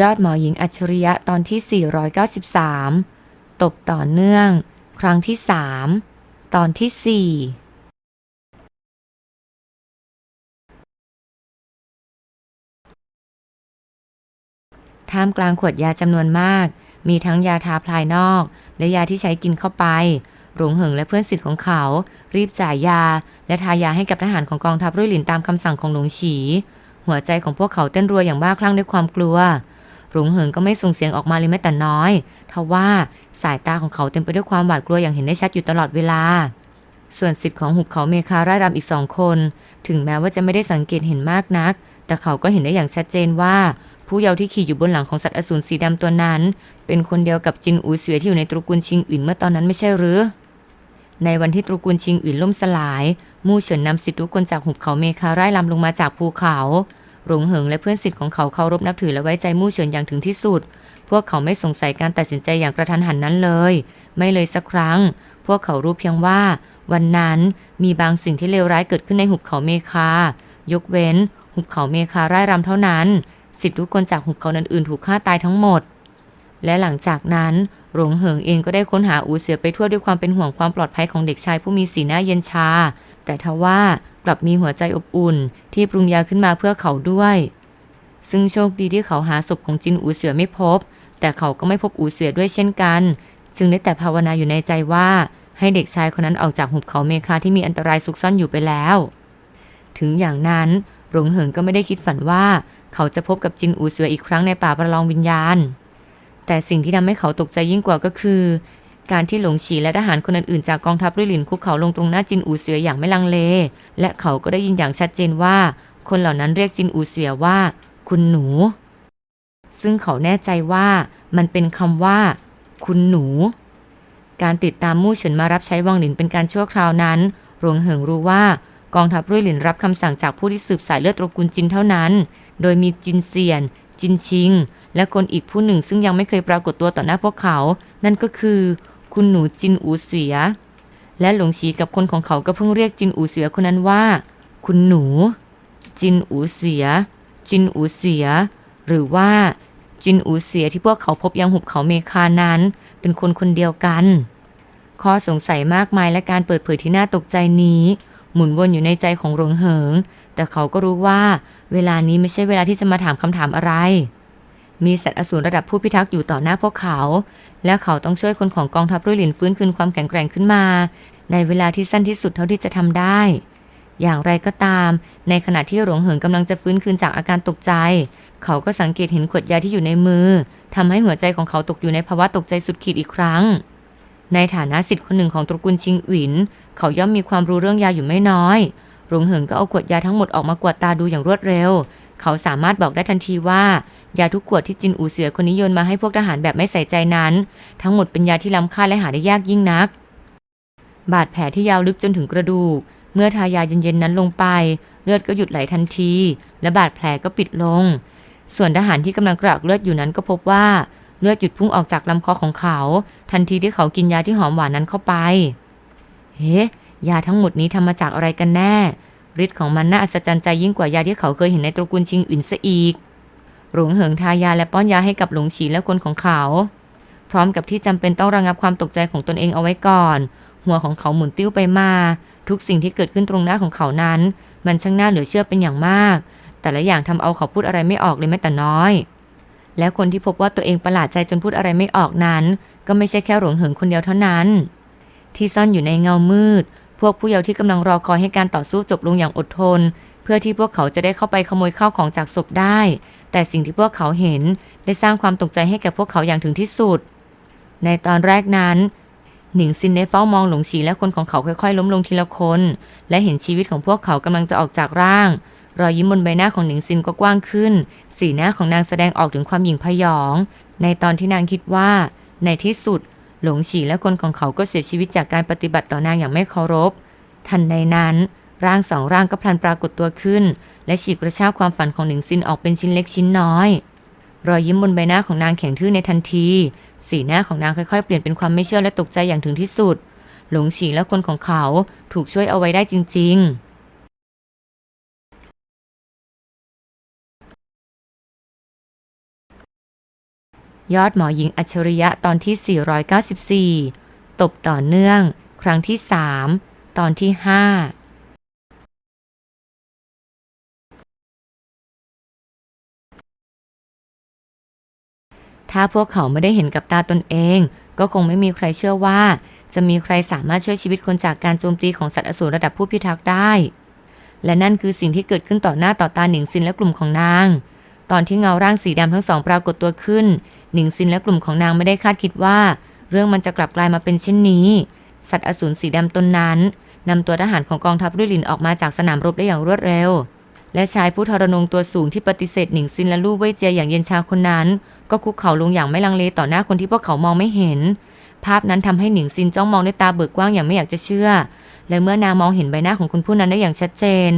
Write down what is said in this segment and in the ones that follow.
ยอดหมอหญิงอัจฉริยะตอนที่ 493 ตบต่อเนื่อง ครั้งที่ 3 ตอนที่ 4ท่ามกลางขวดยาจำนวนมาก มีทั้งยาทาภายนอก และยาที่ใช้กินเข้าไป หลงเหิงและเพื่อนสิทธิ์ของเขา รีบจ่ายยา และทายาให้กับทหารของกองทัพรุ่ยหลินตามคำสั่งของหลวงฉี หัวใจของพวกเขาเต้นรัวอย่างบ้าคลั่งด้วยความกลัว หลงเหิงก็ไม่ส่งเสียงออกมาเลยแม้แต่น้อยทว่าสายตาของเขาเต็มไปด้วยความหวาดกลัวอย่างเห็นได้ชัดอยู่ตลอดเวลา ส่วนสิทธิ์ของหุบเขาเมคาร่ายรำอีกสองคน ถึงแม้ว่าจะไม่ได้สังเกตเห็นมากนัก แต่เขาก็เห็นได้อย่างชัดเจนว่า ผู้เยาว์ที่ขี่อยู่บนหลังของสัตว์อสูรสีดำตัวนั้น เป็นคนเดียวกับจินอูเสือที่อยู่ในตระกูลชิงอินเมื่อตอนนั้นไม่ใช่หรือ ในวันที่ตระกูลชิงอินล่มสลาย มู่เฉินนำสิทธิทุกคนจากหุบเขาเมคาร่ายรำลงมาจากภูเขา หลงเหิงและเพื่อนสิทธิ์ของเขาเคารพนับถือและไว้ใจมู่เฉินอย่างถึงที่สุด พวกเขาไม่สงสัยการตัดสินใจอย่างกระทันหันนั้นเลย ไม่เลยสักครั้ง พวกเขารู้เพียงว่า วันนั้นมีบางสิ่งที่เลวร้ายเกิดขึ้นในหุบเขาเมคา ยกเว้น หุบเขาเมคาร่ายรำเท่านั้นสิทธิ์ทุกคนจากหุบเขาอื่นๆถูกฆ่าตายทั้งหมด และหลังจากนั้นหลงเหิงเองก็ได้ค้นหาอูเสือไปทั่วด้วยความเป็นห่วงความปลอดภัยของเด็กชายผู้มีสีหน้าเย็นชา แต่ทว่า กลับมีหัวใจอบอุ่น ที่ปรุงยาขึ้นมาเพื่อเขาด้วย ซึ่งโชคดีที่เขาหาศพของจินอูเสือไม่พบ แต่เขาก็ไม่พบอูเสือด้วยเช่นกัน จึงได้แต่ภาวนาอยู่ในใจว่าให้เด็กชายคนนั้นออกจากหุบเขาเมคาที่มีอันตรายซุกซ่อนอยู่ไปแล้ว ถึงอย่างนั้นหลงเหิงก็ไม่ได้คิดฝันว่า เขาจะพบกับจินอูเสืออีกครั้งในป่าประลองวิญญาณ แต่สิ่งที่ทำให้เขาตกใจยิ่งกว่าก็คือ การที่หลงฉีและทหารคนอื่นๆจากกองทัพรุ่ยหลินคุกเขาลงตรงหน้าจินอูเสืออย่างไม่ลังเล และเขาก็ได้ยินอย่างชัดเจนว่า คนเหล่านั้นเรียกจินอูเสือว่า คุณหนู ซึ่งเขาแน่ใจว่ามันเป็นคำว่า คุณหนู การติดตามมู่เฉินมารับใช้วังหลินเป็นการชั่วคราวนั้นหลวงเหิงรู้ว่ากองทัพรุ่ยหลินรับคำสั่งจากผู้ที่สืบสายเลือดตระกูลจินเท่านั้น โดยมีจินเซียน จินชิง และคนอีกผู้หนึ่งซึ่งยังไม่เคยปรากฏตัวต่อหน้าพวกเขา นั่นก็คือ คุณหนูจินอูเสีย และหลงฉีกับคนของเขาก็เพิ่งเรียกจินอูเสียคนนั้นว่า คุณหนู จินอูเสีย จินอูเสีย หรือว่า จินอูเสียที่พวกเขาพบยังหุบเขาเมคานั้น เป็นคนคนเดียวกัน ข้อสงสัยมากมายและการเปิดเผยที่น่าตกใจนี้ หมุนวนอยู่ในใจของหลงเหิง แต่เขาก็รู้ว่า เวลานี้ไม่ใช่เวลาที่จะมาถามคำถามอะไร มีสัตว์อสูรระดับผู้พิทักษ์อยู่ต่อหน้าพวกเขา และเขาต้องช่วยคนของกองทัพรุ่ยหลินฟื้นคืนความแข็งแกร่งขึ้นมา ในเวลาที่สั้นที่สุดเท่าที่จะทำได้ อย่างไรก็ตาม ในขณะที่หลวงเหิงกำลังจะฟื้นคืนจากอาการตกใจ เขาก็สังเกตเห็นขวดยาที่อยู่ในมือทำให้หัวใจของเขาตกอยู่ในภาวะตกใจสุดขีดอีกครั้ง ในฐานะสิทธิ์คนหนึ่งของตระกูลชิงหวิน เขาย่อมมีความรู้เรื่องยาอยู่ไม่น้อยหลวงเหิงก็เอาขวดยาทั้งหมดออกมากวาดตาดูอย่างรวดเร็ว เขาสามารถบอกได้ทันทีว่า ยาทุกขวดที่จินอูเสือคนนี้โยนมาให้พวกทหารแบบไม่ใส่ใจนั้น ทั้งหมดเป็นยาที่ล้ำค่าและหาได้ยากยิ่งนัก บาดแผลที่ยาวลึกจนถึงกระดูก เมื่อทายาเย็นๆนั้นลงไป เลือดก็หยุดไหลทันที และบาดแผลก็ปิดลง ส่วนทหารที่กำลังกรากเลือดอยู่นั้นก็พบว่าเลือดหยุดพุ่งออกจากลำคอของเขา ทันทีที่เขากินยาที่หอมหวานนั้นเข้าไป เฮ้ยาทั้งหมดนี้ทำมาจากอะไรกันแน่ ฤทธิ์ของมันน่าอัศจรรย์ใจยิ่งกว่ายาที่เขาเคยเห็นในตระกูลชิงอินซะอีก หลงเหิงทายาและป้อนยาให้กับหลงฉีและคนของเขา พร้อมกับที่จำเป็นต้องระงับความตกใจของตนเองเอาไว้ก่อน หัวของเขาหมุนติ้วไปมา ทุกสิ่งที่เกิดขึ้นตรงหน้าของเขานั้น มันช่างน่าเหลือเชื่อเป็นอย่างมาก แต่ละอย่างทำเอาเขาพูดอะไรไม่ออกเลยแม้แต่น้อย และคนที่พบว่าตัวเองประหลาดใจจนพูดอะไรไม่ออกนั้น ก็ไม่ใช่แค่หลงเหิงคนเดียวเท่านั้น ที่ซ่อนอยู่ในเงามืด พวกผู้เยาว์ที่กำลังรอคอยให้การต่อสู้จบลงอย่างอดทน เพื่อที่พวกเขาจะได้เข้าไปขโมยข้าวของจากศพได้ แต่สิ่งที่พวกเขาเห็นได้สร้างความตกใจให้แก่พวกเขาอย่างถึงที่สุด ในตอนแรกนั้น หนิงซินได้เฝ้ามองหลงฉีและคนของเขาค่อยๆ ล้มลงทีละคน และเห็นชีวิตของพวกเขากำลังจะออกจากร่าง รอยยิ้มบนใบหน้าของหนิงซินก็กว้างขึ้น สีหน้าของนางแสดงออกถึงความหยิ่งพยอง ในตอนที่นางคิดว่า ในที่สุด หลงฉีและคนของเขาก็เสียชีวิตจากการปฏิบัติต่อนางอย่างไม่เคารพ ทันใดนั้น ร่างสองร่างก็พลันปรากฏตัวขึ้น และฉีกกระชากความฝันของหนิงซินออกเป็นชิ้นเล็กชิ้นน้อย รอยยิ้มบนใบหน้าของนางแข็งทื่อในทันที สีหน้าของนางค่อยๆ เปลี่ยนเป็นความไม่เชื่อและตกใจอย่างถึงที่สุด หลงฉีและคนของเขาถูกช่วยเอาไว้ได้จริง ๆ ยอดหมอหญิงอัจฉริยะตอนที่ 494 ตบต่อเนื่อง ครั้งที่ 3 ตอนที่ 5ถ้าพวกเขาไม่ได้เห็นกับตาตนเอง ก็คงไม่มีใครเชื่อว่า จะมีใครสามารถช่วยชีวิตคนจากการโจมตีของสัตว์อสูรระดับผู้พิทักษ์ได้ และนั่นคือสิ่งที่เกิดขึ้นต่อหน้าต่อตาหนิงซินและกลุ่มของนาง ตอนที่เงาร่างสีดำทั้งสองปรากฏตัวขึ้น หนิงซินและกลุ่มของนางไม่ได้คาดคิดว่า เรื่องมันจะกลับกลายมาเป็นเช่นนี้ สัตว์อสูรสีดำตนนั้นนำตัวทหารของกองทัพรุ่ยหลินออกมาจากสนามรบได้อย่างรวดเร็ว และชายผู้ทรนงตัวสูงที่ปฏิเสธหนิงซินและลู่เว่ยเจียอย่างเย็นชาคนนั้น ก็คุกเข่าลงอย่างไม่ลังเลต่อหน้าคนที่พวกเขามองไม่เห็น ภาพนั้นทำให้หนิงซินจ้องมองด้วยตาเบิกกว้างอย่างไม่อยากจะเชื่อ และเมื่อนางมองเห็นใบหน้าของคนผู้นั้นได้อย่างชัดเจน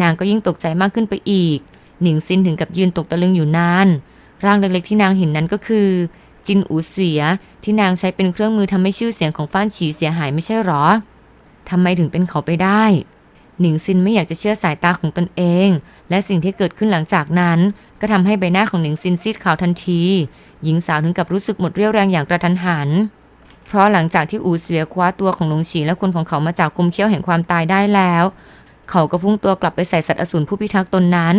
นางก็ยิ่งตกใจมากขึ้นไปอีก หนิงซินถึงกับยืนตกตะลึงอยู่นาน ร่างเล็กๆที่นางเห็นนั้นก็คือ จินอูเสียที่นางใช้เป็นเครื่องมือทำให้ชื่อเสียงของฟ้านฉีเสียหายไม่ใช่หรอทำไมถึงเป็นเขาไปได้ หนิงซินไม่อยากจะเชื่อสายตาของตนเอง และสิ่งที่เกิดขึ้นหลังจากนั้น ก็ทำให้ใบหน้าของหนิงซินซีดขาวทันที หญิงสาวถึงกับรู้สึกหมดเรี่ยวแรงอย่างกระทันหัน เพราะหลังจากที่อูเสียคว้าตัวของหลงฉีและคนของเขามาจากคุมเขี้ยวแห่งความตายได้แล้ว เขาก็พุ่งตัวกลับไปใส่สัตว์อสูรผู้พิทักษ์ตนนั้น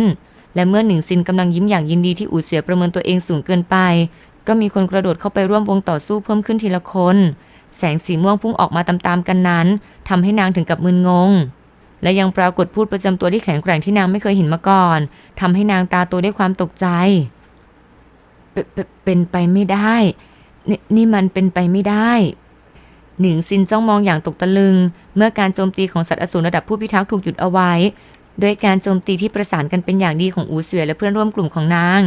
และเมื่อหนิงซินกำลังยิ้มอย่างยินดีที่อูเสียประเมินตัวเองสูงเกินไป ก็มีคนกระโดดเข้าไปร่วมวงต่อสู้เพิ่มขึ้นทีละคน แสงสีม่วงพุ่งออกมาตามๆกันนั้นทำให้นางถึงกับมึนงง และยังปรากฏพูดประจำตัวที่แข็งแกร่งที่นางไม่เคยเห็นมาก่อนทำให้นางตาโตด้วยความตกใจเปเปเป็นไปไม่ได้นนี่มันเป็นไปไม่ได้ หนิงซินจ้องมองอย่างตกตะลึง เมื่อการโจมตีของสัตว์อสูรระดับผู้พิทักษ์ถูกหยุดเอาไว้ ด้วยการโจมตีที่ประสานกันเป็นอย่างดีของอูเสวียและเพื่อนร่วมกลุ่มของนาง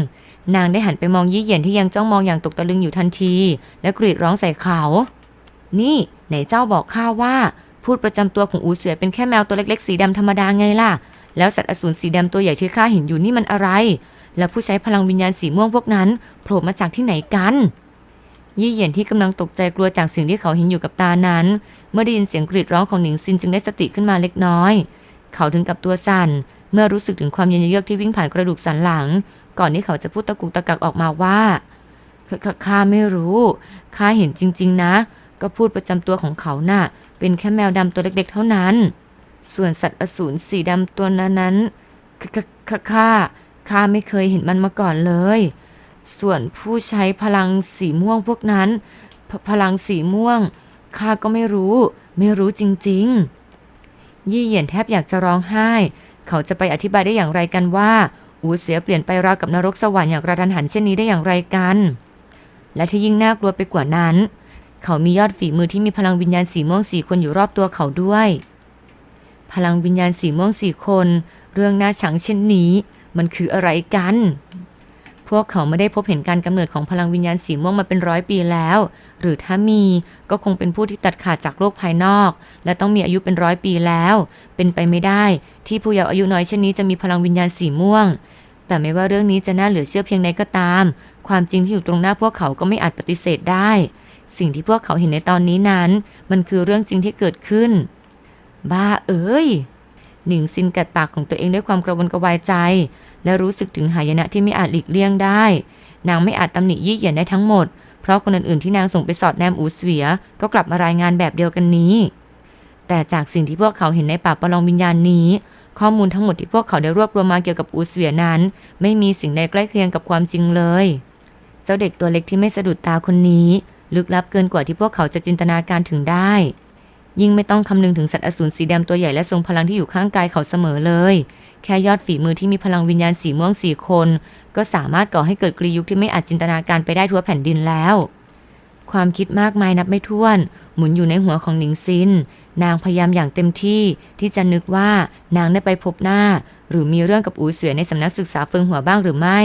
นางได้หันไปมองยี่เหยียนที่ยังจ้องมองอย่างตกตะลึงอยู่ทันที และกรีดร้องใส่เขา นี่ไหนเจ้าบอกข้าว่า พูดประจำตัวของอูเสือเป็นแค่แมวตัวเล็กๆ สีดำธรรมดาไงล่ะ แล้วสัตว์อสูรสีดำตัวใหญ่ที่ข้าเห็นอยู่นี่มันอะไร แล้วผู้ใช้พลังวิญญาณสีม่วงพวกนั้นโผล่มาจากที่ไหนกันยี่เหยียนที่กำลังตกใจกลัวจากสิ่งที่เขาเห็นอยู่กับตานั้น เมื่อได้ยินเสียงกรีดร้องของหนิงซินจึงได้สติขึ้นมาเล็กน้อย เขาถึงกับตัวสั่น เมื่อรู้สึกถึงความเย็นเยือกที่วิ่งผ่านกระดูกสันหลัง ก่อนที่เขาจะพูดตะกุกตะกักออกมาว่าขขข้าไม่รู้ข้าเห็นจริง ๆ นะ ก็พูดประจำตัวของเขาน่ะ เป็นแค่แมวดำตัวเล็กๆ เท่านั้น ส่วนสัตว์อสูรสีดำตัวนั้นนั้นข้าข้าไม่เคยเห็นมันมาก่อนเลย ส่วนผู้ใช้พลังสีม่วงพวกนั้นพพลังสีม่วงข้าก็ไม่รู้ ไม่รู้จริง ๆ ยี่เหยียนแทบอยากจะร้องไห้ เขาจะไปอธิบายได้อย่างไรกันว่า อูเสียเปลี่ยนไปราวกับนรกสวรรค์อย่างกระทันหันเช่นนี้ได้อย่างไรกัน และที่ยิ่งน่ากลัวไปกว่านั้น เขามียอดฝีมือที่มีพลังวิญญาณสีม่วงสี่คนอยู่รอบตัวเขาด้วย พลังวิญญาณสีม่วงสี่คน เรื่องน่าชังเช่นนี้ มันคืออะไรกัน พวกเขาไม่ได้พบเห็นการกำเนิดของพลังวิญญาณสีม่วงมาเป็นร้อยปีแล้ว หรือถ้ามีก็คงเป็นผู้ที่ตัดขาดจากโลกภายนอก และต้องมีอายุเป็นร้อยปีแล้ว เป็นไปไม่ได้ ที่ผู้เยาว์อายุน้อยเช่นนี้จะมีพลังวิญญาณสีม่วง แต่ไม่ว่าเรื่องนี้จะน่าเหลือเชื่อเพียงใดก็ตาม ความจริงที่อยู่ตรงหน้าพวกเขาก็ไม่อาจปฏิเสธได้ สิ่งที่พวกเขาเห็นในตอนนี้นั้น มันคือเรื่องจริงที่เกิดขึ้น บ้าเอ้ย หนิงซินกัดปากของตัวเองด้วยความกระวนกระวายใจ และรู้สึกถึงหายนะที่ไม่อาจหลีกเลี่ยงได้ นางไม่อาจตำหนิยี่เหยียนได้ทั้งหมด เพราะคนอื่นๆที่นางส่งไปสอดแนมอูเสวีย ก็กลับมารายงานแบบเดียวกันนี้ แต่จากสิ่งที่พวกเขาเห็นในป่าประลองวิญญาณนี้ ข้อมูลทั้งหมดที่พวกเขาได้รวบรวมมาเกี่ยวกับอูเสวียนั้น ไม่มีสิ่งใดใกล้เคียงกับความจริงเลย เจ้าเด็กตัวเล็กที่ไม่สะดุดตาคนนี้ ลึกลับเกินกว่าที่พวกเขาจะจินตนาการถึงได้ ยิ่งไม่ต้องคำนึงถึงสัตว์อสูรสีดำตัวใหญ่และทรงพลังที่อยู่ข้างกายเขาเสมอเลย แค่ยอดฝีมือที่มีพลังวิญญาณสีม่วงสี่คน ก็สามารถก่อให้เกิดกรียุคที่ไม่อาจจินตนาการไปได้ทั่วแผ่นดินแล้ว ความคิดมากมายนับไม่ถ้วน หมุนอยู่ในหัวของหนิงซิน นางพยายามอย่างเต็มที่ที่จะนึกว่านางได้ไปพบหน้า หรือมีเรื่องกับอูเสวียในสำนักศึกษาเฟิงหัวบ้างหรือไม่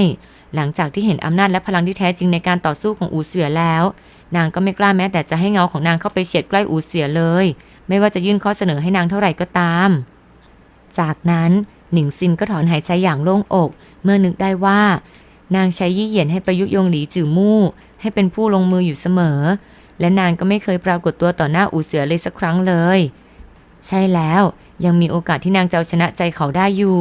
หลังจากที่เห็นอำนาจและพลังที่แท้จริงในการต่อสู้ของอูเสวียแล้ว นางก็ไม่กล้าแม้แต่จะให้เงาของนางเข้าไปเฉียดใกล้อูเสียเลย ไม่ว่าจะยื่นข้อเสนอให้นางเท่าไหร่ก็ตาม จากนั้นหนิงซินก็ถอนหายใจอย่างโล่งอก เมื่อนึกได้ว่า นางใช้ยี่เหยียนให้ประยุยงหลีจือมู่ ให้เป็นผู้ลงมืออยู่เสมอ และนางก็ไม่เคยปรากฏตัวต่อหน้าอูเสือเลยสักครั้งเลย ใช่แล้วยังมีโอกาสที่นางจะเอาชนะใจเขาได้อยู่